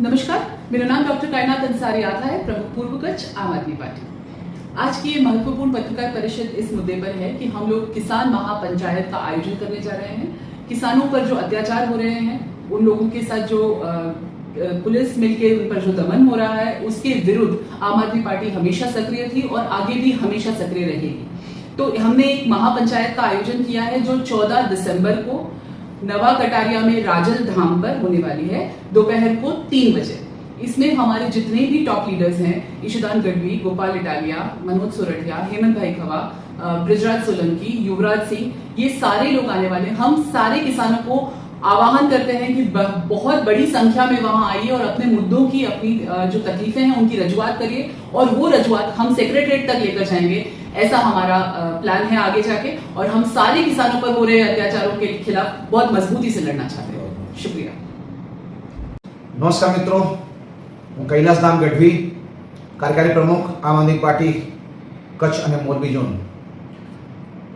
नमस्कार, मेरा नाम डॉक्टर कायनात अंसारी आता है, प्रमुख पूर्व कच्छ आम आदमी पार्टी। आज की ये महत्वपूर्ण पत्रकार परिषद इस मुद्दे पर है कि हम लोग किसान महापंचायत का आयोजन करने जा रहे हैं। किसानों पर जो अत्याचार हो रहे हैं, उन लोगों के साथ जो पुलिस मिलके उन पर जो दमन हो रहा है, उसके विरुद्ध आम आदमी पार्टी हमेशा सक्रिय थी और आगे भी हमेशा सक्रिय रहेगी। तो हमने एक महापंचायत का आयोजन किया है जो 14 दिसंबर को नवा कटारिया में राजल धाम पर होने वाली है, दोपहर को तीन बजे। इसमें हमारे जितने भी टॉप लीडर्स हैं, ईशुदान गढ़वी, गोपाल इटालिया, मनोज सोरठिया, हेमंत भाई खवा ब्रजराज सोलंकी, युवराज सिंह, ये सारे लोग आने वाले हम सारे किसानों को आवाहन करते हैं कि बहुत बड़ी संख्या में वहाँ आइए और अपने मुद्दों की, अपनी जो तकलीफें हैं, उनकी रजुआत करिए और वो रजुआत हम सेक्रेटरीट तक लेकर जाएँगे। ऐसा हमारा अ, प्लान है आगे जाके और हम सारे किसानों पर हो रहे अत्याचारों के खिलाफ बहुत मजबूती से लड़ना चाहते हैं शुक्रिया નમસ્કાર મિત્રો હું કૈલાસધામ ગઢવી કાર્યકારી પ્રમુખ આમ આદમી પાર્ટી કચ્છ અને મોરબી ઝોન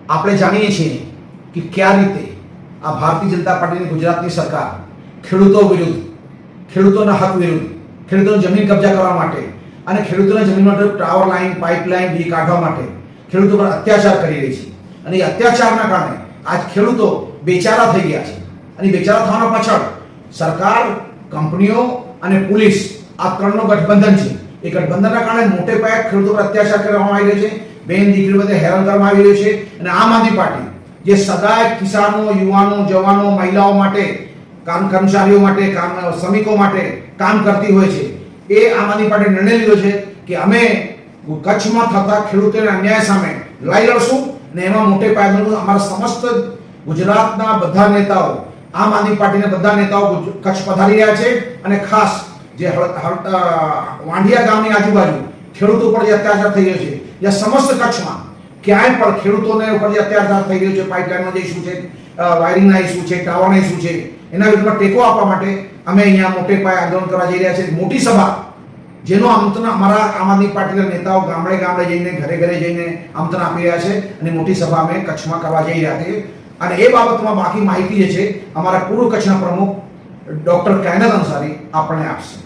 આપણે જાણીએ છીએ કે કયા રીતે આ ભારતીય જનતા પાર્ટીની ગુજરાતની સરકાર ખેડૂતો વિરુદ્ધ ખેડૂતોના હક વિરુદ્ધ ખેડૂતોની જમીન કબજા કરવા માટે અને ખેડૂતોના જમીન માટે ટાવર લાઈન પાઇપલાઈન બી કાઢવા માટે ખેડૂતો પર અત્યાચાર કરી રહી છે. અને એ અત્યાચારના કારણે આજ ખેડૂતો બેચારા થઈ ગયા છે. અને બેચારા થવાના પાછળ સરકાર, કંપનીઓ અને પોલીસ આ ત્રણનો ગઠબંધન છે. એ ગઠબંધનના કારણે મોટે પાયે ખેડૂતો પર અત્યાચાર કરવામાં આવી રહ્યો છે. બેન દીકરી બધે હેરાન કરવામાં આવી રહ્યું છે. અને આમ આદમી પાર્ટી, જે સદાય કિસાનો, યુવાનો, જવાનો, મહિલાઓ માટે, કામ કર્મચારીઓ માટે, કામ શ્રમિકો માટે કામ કરતી હોય છે, એ આમ આદમી પાર્ટી નિર્ણય લીધો છે કે અમે કચ્છમાં થતા ખેડૂતોને અન્યાય સામે લડાઈ લડશું ને એમાં મોટે પાયે અમારા સમસ્ત ગુજરાતના બધા નેતાઓ, આમ આદમી પાર્ટીના બધા નેતાઓ કચ્છ પધારી રહ્યા છે અને ખાસ જે વાંઢિયા ગામની આજુબાજુ ખેડૂતો પર જે અત્યાચાર થઈ રહ્યો છે જે સમસ્ત કચ્છમાં ક્યાંય પણ ખેડૂતોને ઉપર જે અત્યાચાર થઈ રહ્યો છે પાઇપલાઇનનો જે ઇસ્યુ છે વાયરિંગના ઇસ્યુ છે ટાવરના ઇસ્યુ છે, એના વિરુદ્ધમાં ટેકો આપવા માટે અમે અહીંયા મોટે પાયે આંદોલન કરવા જઈ રહ્યા છીએ. મોટી સભા જેનો આમંત્રણ અમારા આમ આદમી પાર્ટીના નેતાઓ ગામડે ગામડે જઈને, ઘરે ઘરે જઈને આમંત્રણ આપી રહ્યા છે અને મોટી સભા અમે કચ્છમાં કરવા જઈ રહ્યા છીએ. અને એ બાબતમાં બાકી માહિતી જે છે, અમારા પૂર્વ કચ્છના પ્રમુખ ડોક્ટર કાયનાત અંસારી આપણને આપશે.